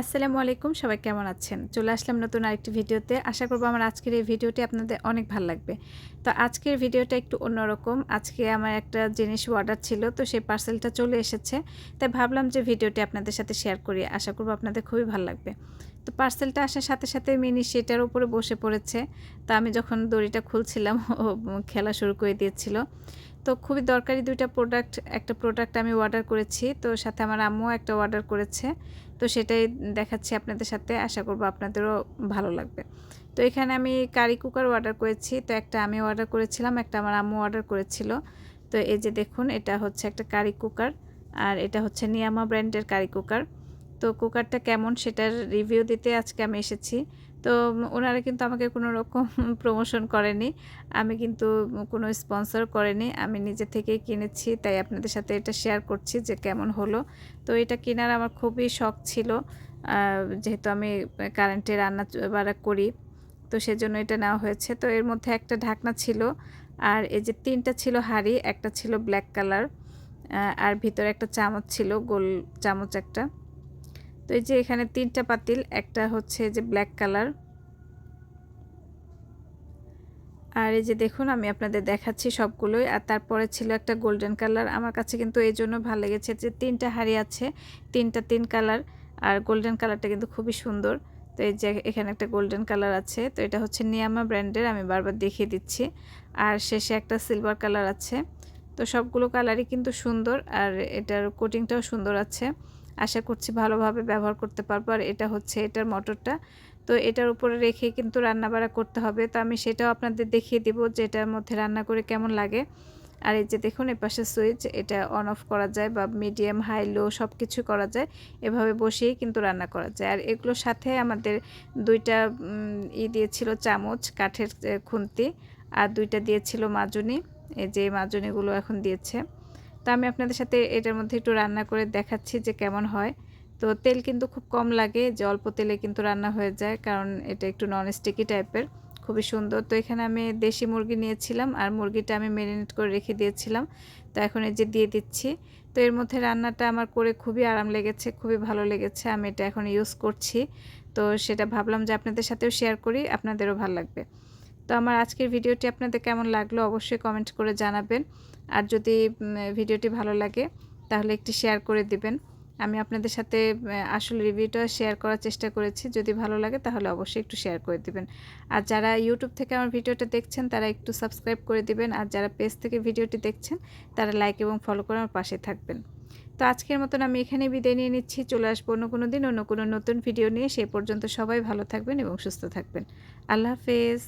আসসালামু আলাইকুম, সবাই কেমন আছেন? চলে আসলাম নতুন আরেকটি ভিডিওতে। আশা করব আমার আজকের এই ভিডিওটি আপনাদের অনেক ভালো লাগবে। তো আজকের ভিডিওটা একটু অন্যরকম। আজকে আমার একটা জিনিস অর্ডার ছিল, তো সেই পার্সেলটা চলে এসেছে। তাই ভাবলাম যে ভিডিওটি আপনাদের সাথে শেয়ার করি। আশা করব আপনাদের খুবই ভালো লাগবে। তো পার্সেলটা আসার সাথে সাথে মিনি সেটার উপরে বসে পড়েছে। তা আমি যখন দড়িটা খুলছিলাম, ও খেলা শুরু করে দিয়েছিল। তো খুবই দরকারি দুইটা প্রোডাক্ট একটা প্রোডাক্ট আমি অর্ডার করেছি। তো সাথে আমার আম্মুও একটা অর্ডার করেছে। তো সেটাই দেখাচ্ছি আপনাদের সাথে। আশা করব আপনাদেরও ভালো লাগবে। তো এখানে আমি কারি কুকার অর্ডার করেছি। তো একটা আমি অর্ডার করেছিলাম, একটা আমার আম্মু অর্ডার করেছিল। তো এই যে দেখুন, এটা হচ্ছে একটা কারি কুকার আর এটা হচ্ছে নিয়ামা ব্র্যান্ডের কারি কুকার তো কুকারটা কেমন সেটার রিভিউ দিতে আজকে আমি এসেছি। তো ওনারা কিন্তু আমাকে কোনো রকম প্রমোশন করেনি। আমি কিন্তু কোনো স্পন্সর করেনি। আমি নিজে থেকেই কিনেছি, তাই আপনাদের সাথে এটা শেয়ার করছি যে কেমন হলো। তো এটা কেনার আমার খুবই শখ ছিল। যেহেতু আমি কারেন্টে রান্না বাড়া করি, তো সেজন্য এটা নেওয়া হয়েছে। তো এর মধ্যে একটা ঢাকনা ছিল, আর এই যে তিনটা ছিল হাড়ি, একটা ছিল ব্ল্যাক কালার আর ভিতরে একটা চামচ ছিল, গোল চামচ একটা। তো এই যে এখানে তিনটা পাতিল, একটা হচ্ছে যে ব্ল্যাক কালার আর এই যে দেখুন, আমি আপনাদের দেখাচ্ছি সবগুলোই। আর তারপরে ছিল একটা গোল্ডেন কালার আমার কাছে কিন্তু এই জন্য ভালো লেগেছে যে তিনটা হাড়ি আছে, তিনটা তিন কালার আর গোল্ডেন কালারটা কিন্তু খুবই সুন্দর। তো এই যে এখানে একটা গোল্ডেন কালার আছে। তো এটা হচ্ছে নিয়ামা ব্র্যান্ডের, আমি বারবার দেখিয়ে দিচ্ছি। আর শেষে একটা সিলভার কালার আছে। তো সবগুলো কালারই কিন্তু সুন্দর। আর এটার কোটিংটাও সুন্দর আছে। আশা করছি ভালোভাবে ব্যবহার করতে পারব। আর এটা হচ্ছে এটার মোটরটা। তো এটার উপরে রেখে কিন্তু রান্না বাড়া করতে হবে। তো আমি সেটাও আপনাদের দেখিয়ে দিব যে এটার মধ্যে রান্না করে কেমন লাগে। আর এই যে দেখুন এপাশে সুইচ, এটা অন অফ করা যায় বা মিডিয়াম হাই লো সব কিছু করা যায়। এভাবে বসেই কিন্তু রান্না করা যায়। আর এগুলোর সাথে আমাদের দুইটা ই দিয়েছিল চামচ, কাঠের খুন্তি। আর দুইটা দিয়েছিল মাজুনি। এই যে মাজুনিগুলো এখন দিয়েছে। তো আমি আপনাদের সাথে এটার মধ্যে একটু রান্না করে দেখাচ্ছি যে কেমন হয়। তো তেল কিন্তু খুব কম লাগে, যে অল্প তেলে কিন্তু রান্না হয়ে যায়, কারণ এটা একটু নন স্টিকি টাইপের খুবই সুন্দর। তো এখানে আমি দেশি মুরগি নিয়েছিলাম, আর মুরগিটা আমি ম্যারিনেট করে রেখে দিয়েছিলাম। তো এখন এই যে দিয়ে দিচ্ছি, তো এর মধ্যে রান্নাটা আমার করে খুবই আরাম লেগেছে, খুবই ভালো লেগেছে, আমি এটা এখন ইউজ করছি। তো সেটা ভাবলাম যে আপনাদের সাথেও শেয়ার করি, আপনাদেরও ভালো লাগবে। তো আমার আজকের ভিডিওটি আপনাদের কেমন লাগল অবশ্যই কমেন্ট করে জানাবেন। আর যদি ভিডিওটি ভালো লাগে, তাহলে একটি শেয়ার করে দিবেন। আমি আপনাদের সাথে আসল রিভিউটা শেয়ার করার চেষ্টা করেছি। যদি ভালো লাগে, তাহলে অবশ্যই একটু শেয়ার করে দিবেন। আর যারা ইউটিউব থেকে আমার ভিডিওটা দেখছেন, তারা একটু সাবস্ক্রাইব করে দিবেন। আর যারা পেজ থেকে ভিডিওটি দেখছেন, তারা লাইক এবং ফলো করে আমার পাশে থাকবেন। তো আজকের মতন আমি এখানে বিদায় নিয়ে নিচ্ছি। চলে আসব অন্য কোনো দিন, অন্য কোনো নতুন ভিডিও নিয়ে। সে পর্যন্ত সবাই ভালো থাকবেন এবং সুস্থ থাকবেন। আল্লাহ হাফেজ।